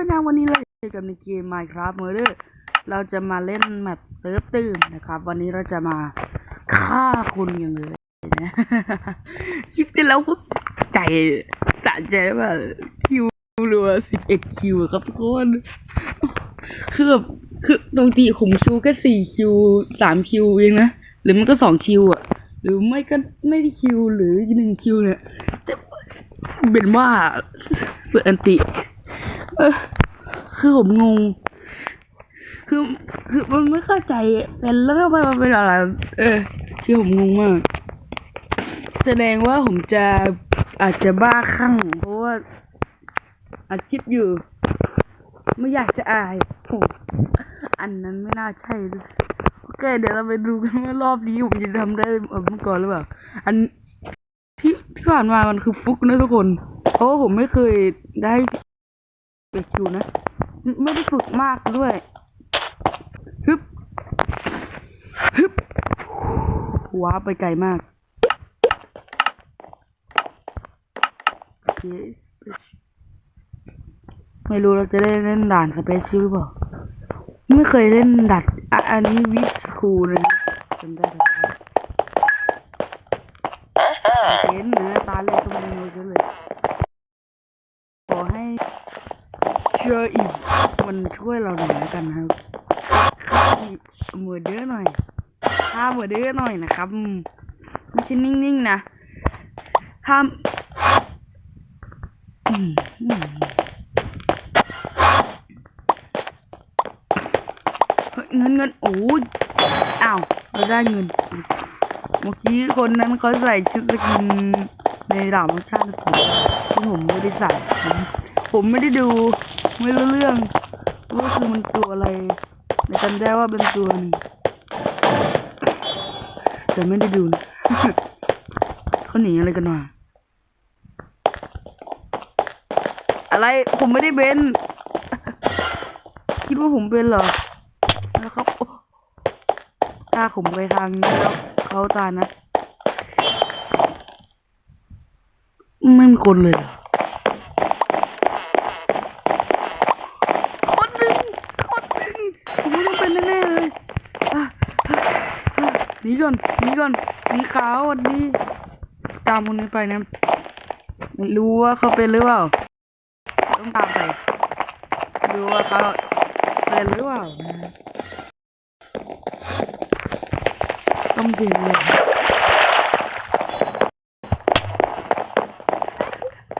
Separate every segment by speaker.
Speaker 1: ด้วยนะวันนี้เราเจอกันในเกม Minecraft Murder เราจะมาเล่นแมปเซิร์ฟตื่นนะครับ วันนี้เราจะมาฆ่าคุณกันเลยนะคลิปที่แล้วก็ใจสะใจมาคิวรัวสิบเอ็ดคิวครับทุกคนคือแบบคือปกติผมคิวแค่สี่คิวสามคิวเองนะ หรือมันก็สองคิวอะ หรือไม่ก็ไม่ได้คิวหรือหนึ่งคิวเนี่ยเป็นว่าเปิดอันติ เออ คือผมงง คือ คือมันไม่เข้าใจเป็นแล้วทำไมมันเป็นอะไร เออ คือผมงงมาก แสดงว่าผมจะอาจจะบ้าคลั่งเพราะว่าอาชีพอยู่ ไม่อยากจะอายโอ้อันนั้นไม่น่าใช่โอเค เดี๋ยวเราไปดูกันว่ารอบนี้ผมจะทำได้เหมือนเมื่อก่อนหรือเปล่า อันที่ที่ผ่านมามันคือฟุกนะทุกคน เพราะว่าผมไม่เคยได้ ไปคิวนะไม่ไม่ได้ฝึกมากด้วยฮึบฮึบว้าไปไกลมากโอเคไม่รู้เราจะได้เล่นด่านสเปเชียลหรือเปล่า ไม่เคยเล่นด่านอะอันนี้วิสคูลนะจำได้ เจออีกมันช่วยเราหน่อยกันครับฆ่าอีกเหมือเด้อหน่อยฆ่าเหมือเด้อหน่อยนะครับไม่ใช่นิ่งๆนะถ้ามเงินเงินโอ้อ้าวเราได้เงินเมื่อกี้คนนั้นเขาใส่ชุดสกินในดาบรสชาติสูงที่ผมไม่ได้ใส่ผมไม่ได้ดู ไม่รู้เรื่องว่าคือมันตัวอะไรแต่จำได้ว่าเป็นตัวนึงแต่ไม่ได้ดูนะเขาหนีอะไรกันมาอะไรผมไม่ได้เป็นคิดว่าผมเป็นเหรอแล้วครับโอ้ถ้าผมไปทางนี้แล้วเขาตายนะไม่มีคนเลยเหรอคนหนึ่งคนหนึ่งผมว่าต้องเป็นแน่ๆเลยอะอะอะหนี ก่อนนีก่อนนี่ขาววันนี้ ตามคนนี้ไปนะไม่รู้ว่าเขาเป็นหรือเปล่า ต้องตามไป ดูว่าเขาเป็นหรือเปล่านะต้องเป็นเลย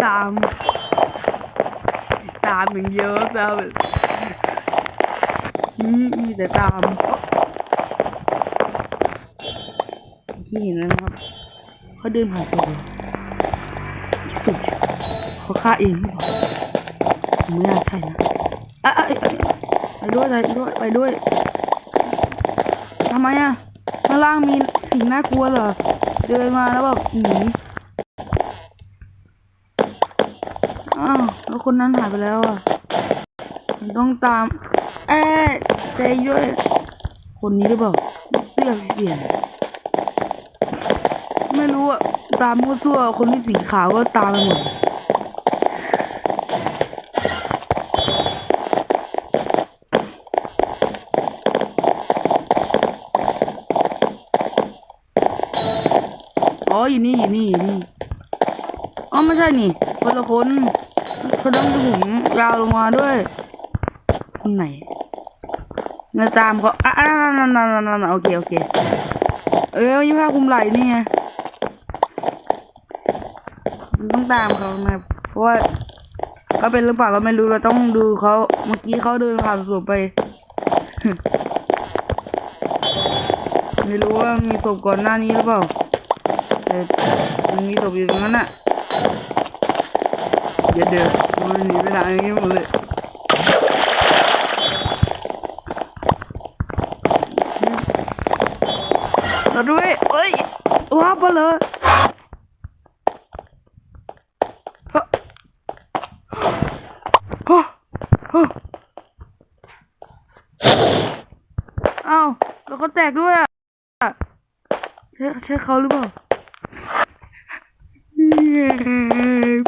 Speaker 1: ตาม ตามอย่างเยอะแบบอืมมีแต่ตาม ที่เห็นแล้วนะครับเขาเดินผ่านตัวสุดเขาฆ่าเองหรือเปล่าไม่น่าใช่นะอะไปด้วยไปด้วยไปด้วยทำไมอะข้างล่างมีสิ่งน่ากลัวเหรอเดินมาแล้วแบบหนีอ้าวแล้วคนนั้นหายไปแล้วอะต้องตามเอ๊ะใจด้วยคนนี้หรือเปล่าเสื้อเปลี่ยน ไม่รู้อะตามมั่วซั่วคนที่สีขาวก็ตามไปหมดอ๋ออยู่นี่อยู่นี่อยู่นี่อ๋อไม่ใช่นี่คนละคนคนต้องผมยาวลงมาด้วยคนไหนเงินตามเขาอะอะนั่นนั่นนั่นนั่นโอเคโอเค เออยี่ห้าคุมไหลนี่ไงมัน ตามเขานะเพราะว่าเขาเป็นหรือเปล่าเราไม่รู้เราต้องดูเขาเมื่อกี้เขาเดินผ่านศพไป ไม่รู้ว่ามีศพก่อนหน้านี้หรือเปล่าแต่มันมีศพอยู่ตรงนั้นอะเดี๋ยวเดี๋ยวมันหนีไปทางนี้หมดเลยเราด้วยเอ้ยว้าบไปเลยฮะฮะ ฮะอ้าแล้วก็แตกด้วยอะใช่ใช่เขาหรือเปล่า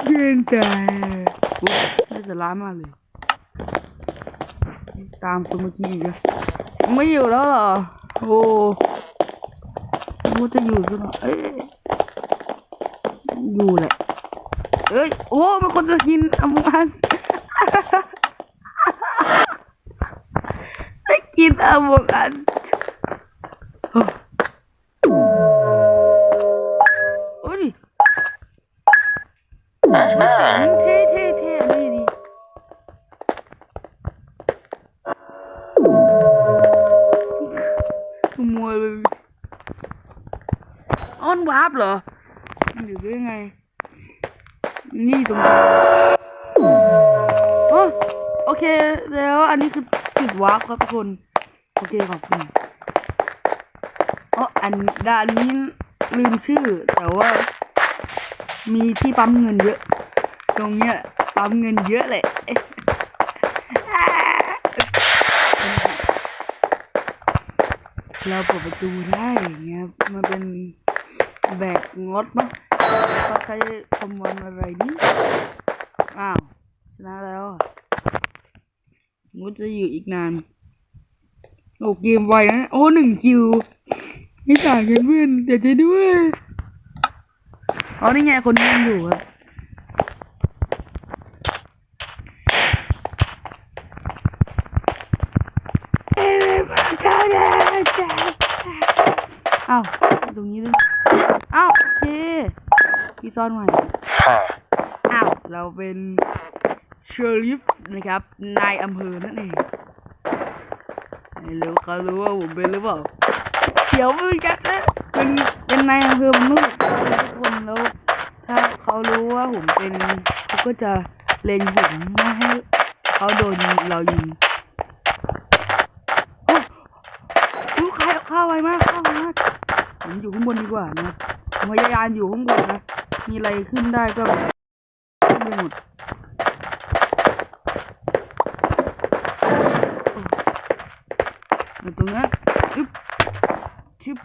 Speaker 1: เพื่อนตายอุ๊ยน่าจะร้ายมากเลย ตามคนเมื่อกี้อีกอะไม่อยู่แล้วเหรอ โอ้มันจะอยู่ซะหน่อยเอ้ยอยู่แหละ เอ้ย โอ้มันคนจะกินอมูอัส จะ กินอมูอัสโอ้ยเท่เท่เท่ดีดีขโมยไปอ้อนวาร์ปเหรอมันอยู่ได้ไง นี่ตรงนี้โอ้โอเคแล้วอันนี้คือ ปิดวาร์ปครับทุกคน โอเคขอบคุณอ๋ออันด้านนี้ลืมชื่อ แต่ว่า มีที่ปั๊มเงินเยอะ ตรงเนี้ยปั๊มเงินเยอะเลยเราเปิดประตูได้อย่างเงี้ยมันเป็นแบบงดเนาะเขาใช้คำวันอะไรนี่อ้าวชนะแล้ว อะงดจะอยู่อีกนานโอ้เกมไวนะ โอ้หนึ่งคิว ไม่ต่างกันเพื่อนเดี๋ยวจะด้วยอ๋อนี่ไงคนนี้ยังอยู่ครับอ้าวตรงนี้ด้วยอ้าวโอเคพี่ซ่อนใหม่อ้าว เราเป็นเชอริฟ นะครับ นายอำเภอนั่นเองไม่รู้เขารู้ว่าผมเป็นหรือเปล่าเดี๋ยวมือกันนะเป็นเป็นนายอำเภอมนุษย์ทุกคนแล้ว ถ้าเขารู้ว่าผมเป็นเขาก็จะเล็งผมไม่ให้เขาโดนเรายิงโอ้อู้ใครเข้าไวมากเข้าไวมากผมอยู่ข้างบนดีกว่านะครับผมพยายามอยู่ข้างบนนะ มีอะไรขึ้นได้ก็ขึ้นไปหมด อ้อยู่ตรงนั้นอึ๊บชึบ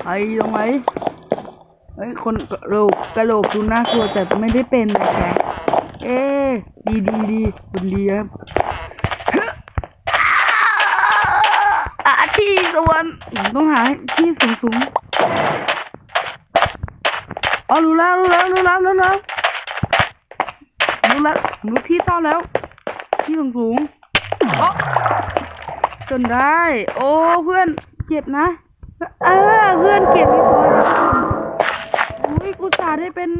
Speaker 1: ใครตรงไหนเฮ้ยคนกระโหลกกระโหลกดูน่ากลัวแต่ไม่ได้เป็นนะแกเอ๊ดีดีดีคนดีครับอะที่สวนต้องหาที่สูงสูงอ๋อรู้แล้วรู้แล้วรู้แล้วรู้แล้ว แล้วผมรู้ที่ซ่อนแล้ว ที่สูงสูงอ๋อจนได้ โอ้เพื่อนเจ็บนะ เออเพื่อนเก็บไม่พออุ้ยกูสาห์ได้เป็น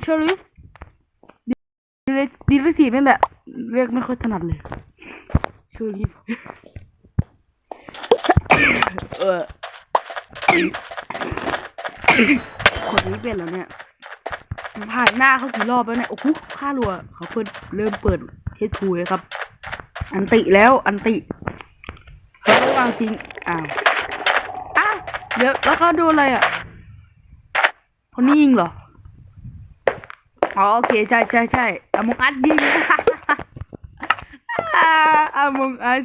Speaker 1: เชอริฟดีเลยดีเลยสีนี่แหละเรียกไม่ค่อยถนัดเลยชื่อรีบเออคนนี้เป็นแล้วเนี่ย ผ่านหน้าเขากี่รอบแล้วเนี่ยโอ้โหค่ารัวเขาเพิ่งเริ่มเปิดเทสทูเลยครับ อันติแล้วอันติเขาไม่วางจริงอ้าวอ้าวเดี๋ยวแล้วเขาดูอะไรอะคนนี้ยิงเหรออ๋อโอเคใช่ใช่ใช่อามงอัดยิงอามงอัส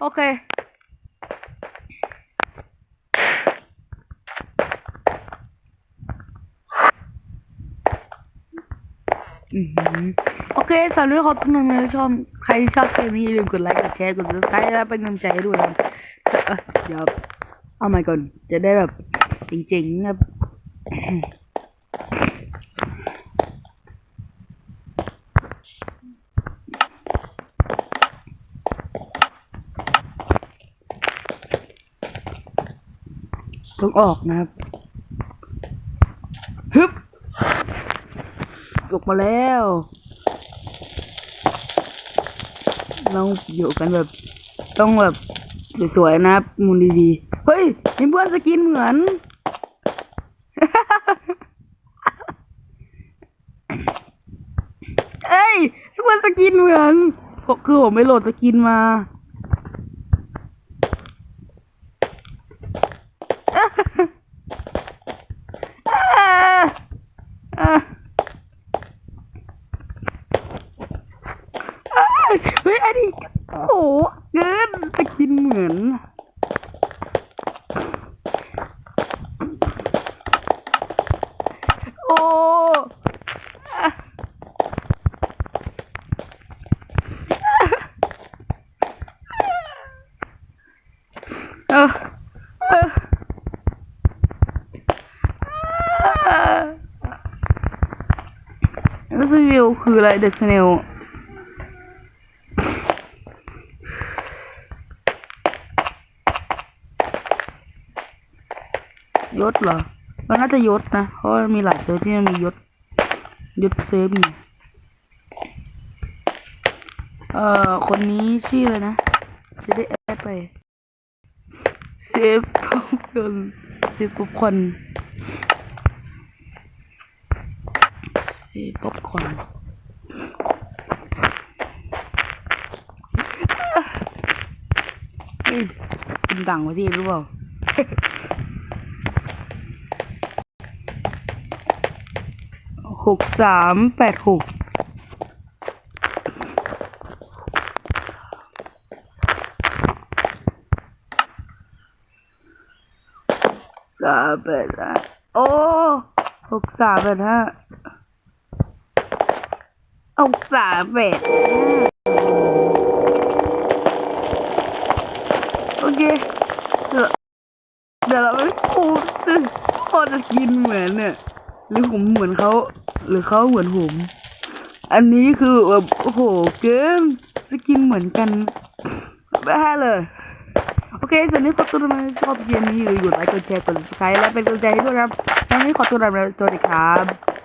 Speaker 1: โอเค อือหือ โอเคสำหรับขอบคุณมากๆชอบใครชอบเกมนี้อย่าลืมกดไลค์กดแชร์กด subscribe และเป็นกำลังใจด้วยนะเอ่อเดี๋ยวเอาใหม่ก่อนจะได้แบบจริงๆนะต้องออกนะครับฮึบ ออกมาแล้ว เราอยู่กันแบบ ต้องแบบสวยๆนะครับมุมดีๆ เฮ้ยมีเพื่อนสกินเหมือน เอ้ยเพื่อนสกินเหมือนผมคือผมไม่โหลดสกินมา อ่าอ่าอ่าเฮ้ยอันนี้โอ้โหเกินจะกินเหมือน โอ้ คืออะไรเดสเนลยศเหรอก็น่าจะยศนะ เพราะมีหลายเซิร์ฟที่มียศยศเซิร์ฟนี่เอ่อ คนนี้ชื่ออะไรนะ จะได้แอดไป เซฟป๊อปคอนเซฟป๊อปคอนเซฟป๊อปคอนเฮ้ย เป็นดังไว้ที่รู้เปล่าหกสามแปดหกสามแปดห้าโอ้หกสามแปดห้าหกสามแปดโอเค เดี๋ยวเราไปพูดซึ่งพอจะกินเหมือนเนี่ยหรือผมเหมือนเขาหรือเขาเหมือนผม อันนี้คือแบบโอ้โหเกินจะกินเหมือนกันแบ้เลยโอเคส่วนนี้ขอตัวมาชอบเกมนี้อยู่ไลค์กดแชร์กด subscribe และเป็นกำลังใจให้ด้วยครับวันนี้ขอตัวลาไปแล้วสวัสดีครับ